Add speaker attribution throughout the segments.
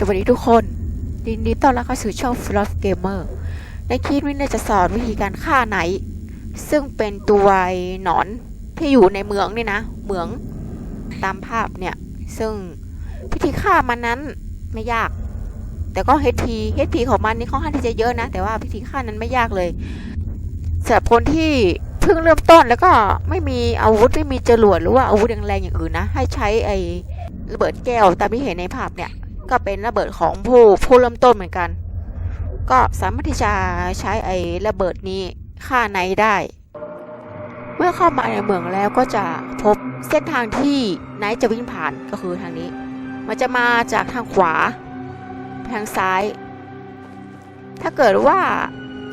Speaker 1: สวัสดีทุกคนยินดีต้อนรับเข้าสู่ช่อง f l o s Gamer ในคลิปนี้เนี่ยจะสอนวิธีการฆ่าไนท์ซึ่งเป็นตัวไอ้หนอนที่อยู่ในเมืองนี่นะเมืองตามภาพเนี่ย ซึ่งวิธีฆ่ามันนั้นไม่ยาก แต่ก็ HP HP ของมันนี่ค่อนข้างที่จะเยอะนะ แต่ว่าวิธีฆ่านั้นไม่ยากเลยสำหรับคนที่เพิ่งเริ่มต้นแล้วก็ไม่มีอาวุธไม่มีจรวดหรือว่าอาวุธแรงๆอย่างอื่นนะ ให้ใช้ไอ้ระเบิดแก้วตามที่เห็นในภาพเนี่ย ก็เป็นระเบิดของผู้ผู้เริ่มต้นเหมือนกัน ก็สามารถที่จะใช้ไอ้ระเบิดนี้ฆ่าไนได้ เมื่อเข้ามาในเมืองแล้วก็จะพบเส้นทางที่ไนท์จะวิ่งผ่านก็คือทางนี้ มันจะมาจากทางขวาทางซ้าย ถ้าเกิดว่า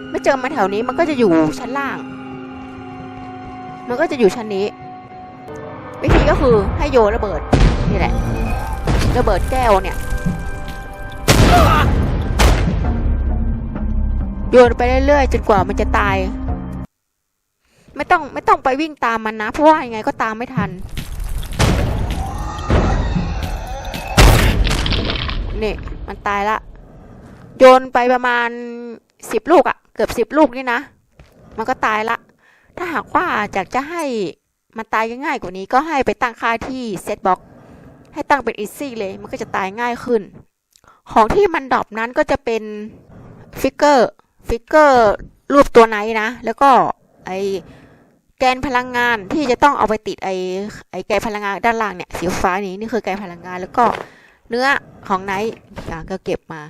Speaker 1: ไม่เจอมันแถวนี้มันก็จะอยู่ชั้นล่าง มันก็จะอยู่ชั้นนี้ วิธีก็คือให้โยนระเบิดนี่แหละระเบิดแก้วเนี่ย โยนไปเรื่อยๆ จนกว่ามันจะตาย ไม่ต้องไม่ต้องไปวิ่งตามมันนะ เพราะว่ายังไงก็ตามไม่ทัน นี่ มันตายละ โยนไปประมาณสิบลูกอะเกือบสิบลูกนี่นะ มันก็ตายละ ถ้าหากว่าอยากจะให้มันตายง่ายกว่านี้ก็ให้ไปตั้งค่าที่เซตบ็อกให้ตั้งเป็นอีซี่เลย มันก็จะตายง่ายขึ้น ของที่มันดรอปนั้นก็จะเป็นฟิกเกอร์ ฟิกเกอร์รูปตัวไหนนะ แล้วก็ไอแกนพลังงานที่จะต้องเอาไปติดไอไอแกนพลังงานด้านล่างเนี่ยสีฟ้านี้นี่คือแกนพลังงานแล้วก็เนื้อของไนท์อย่างก็เก็บมา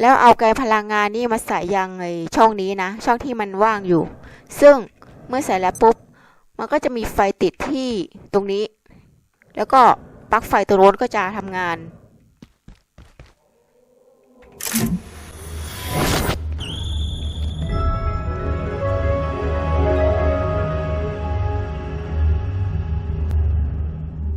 Speaker 1: แล้วเอาแกนพลังงานนี่มาใส่ยังไอช่องนี้นะ ช่องที่มันว่างอยู่ ซึ่งเมื่อใส่แล้วปุ๊บมันก็จะมีไฟติดที่ตรงนี้ แล้วก็ปลั๊กไฟตัวโน้นก็จะทำงาน